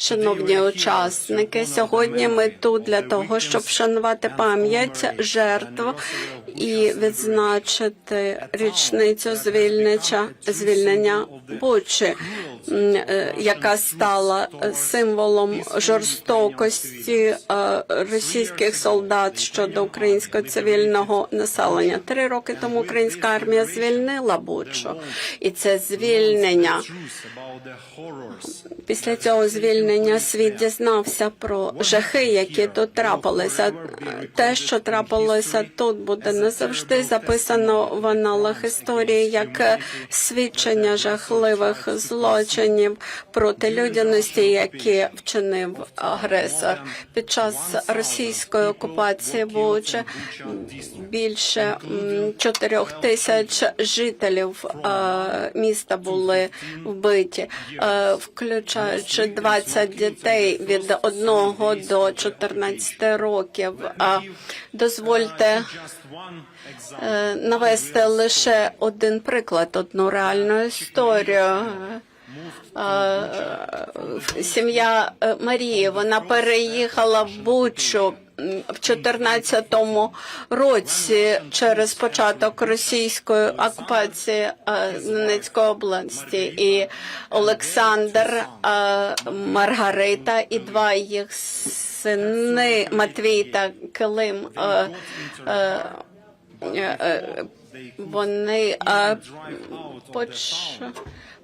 Шановні учасники, сьогодні ми тут для того, щоб вшанувати пам'ять жертв і відзначити річницю звільнення, звільнення Бучі, яка стала символом жорстокості е, російських солдат щодо українського цивільного населення. Три роки тому українська армія звільнила Бучу, і це звільнення Після цього звільнення світ дізнався про жахи, які тут трапилися. Те, що трапилося тут, буде назавжди записано в аналах історії як свідчення жахливих злочинів проти людяності, які вчинив агресор. Під час російської окупації Бучі більше чотирьох тисяч жителів е, міста були вбиті, е, включаючи 20 дітей від 1 до 14 років. Дозвольте е, навести лише один приклад, одну реальну історію. Е, Сім'я е, Марії вона переїхала в Бучу в 14-му році через початок російської окупації е, Донецької області. І Олександр, Маргарита і два їх сини Матвій та Килим. Е, е, Вони е, поч...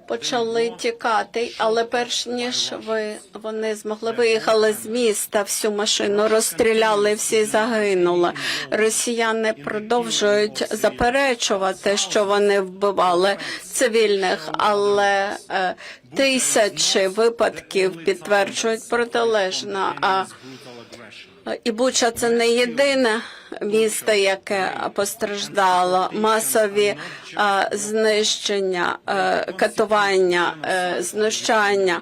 почали тікати, але перш ніж ви вони змогли виїхали з міста, всю машину розстріляли, всі загинули. Росіяни продовжують заперечувати, що вони вбивали цивільних, але тисячі випадків підтверджують протилежно. А і Буча це не єдине місто, яке постраждало. Масові знищення, катування, е, знущання.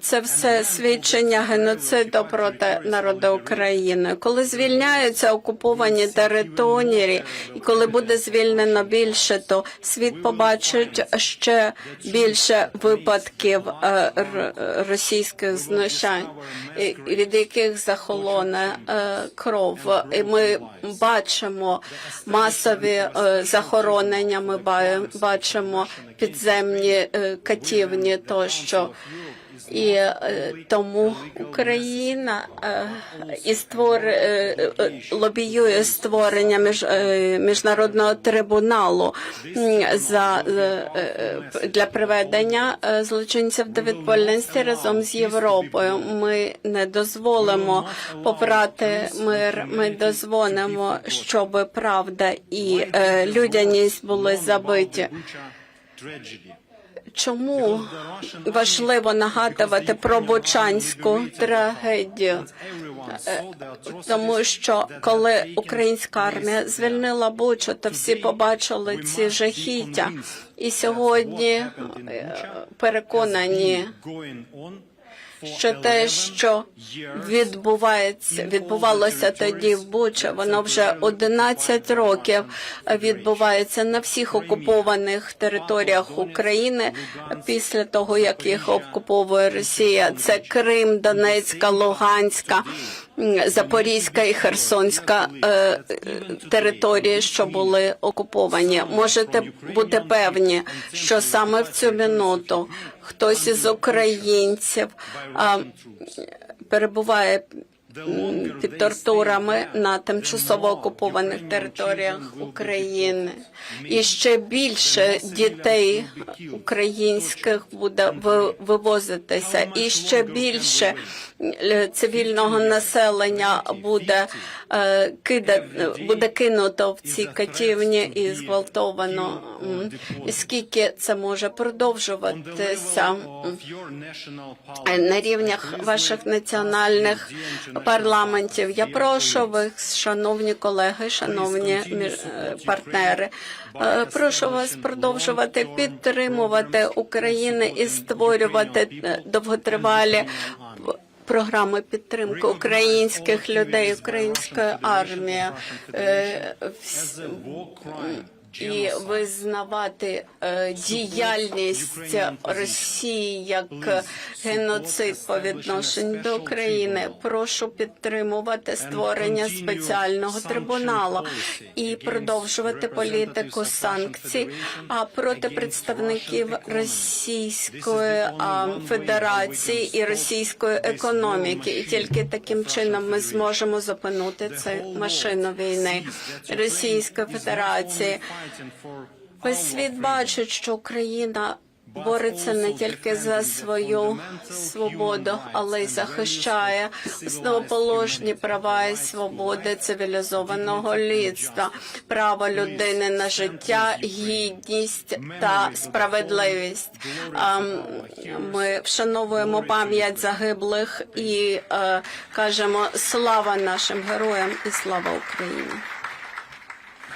Це все свідчення геноциду проти народу України. Коли звільняються окуповані території, і коли буде звільнено більше, то світ побачить ще більше випадків е, російських знущань, від яких захолоне е, кров. І ми бачимо масові е, захоронення. Ми бачимо підземні катівні тощо. І е, тому Україна е, і створ е, лобіює створення між, міжнародного трибуналу за для приведення злочинців до відповідальності разом з Європою. Ми не дозволимо попрати мир. Ми дозволимо, щоб правда і людяність були забиті. Чому важливо нагадувати про Бучанську трагедію? Е, Тому що коли українська армія звільнила Бучу, то всі побачили ці жахіття, і сьогодні е, переконані, що те, що відбувається, відбувалося тоді в Бучі, воно вже 11 років відбувається на всіх окупованих територіях України після того, як їх окуповує Росія. Це Крим, Донецька, Луганська. Запорізька і Херсонська е, території, що були окуповані, можете бути певні, що саме в цю минуту хтось із українців перебуває під тортурами на тимчасово окупованих територіях України. І ще більше дітей українських буде вивозитися, і ще більше е, цивільного населення буде е, кида, буде кинуто в ці катівні і зґвалтовано. Скільки це може продовжуватися? На рівнях ваших національних парламентів. Я прошу вас, шановні колеги, шановні е, партнери, е, прошу вас продовжувати підтримувати Україну і створювати е, довготривалі програми підтримки українських людей, української армії. І визнавати е, діяльність Росії як геноцид по відношенню до України. Прошу підтримувати створення спеціального трибуналу і продовжувати політику санкцій а проти представників Російської Федерації і російської економіки. І тільки таким чином ми зможемо зупинити цю машину війни Російської Федерації. Весь світ бачить, що Україна бореться не тільки за свою свободу, але й захищає основоположні права і свободи цивілізованого людства, право людини на життя, гідність та справедливість. Ми вшановуємо пам'ять загиблих і е, кажемо слава нашим героям і слава Україні.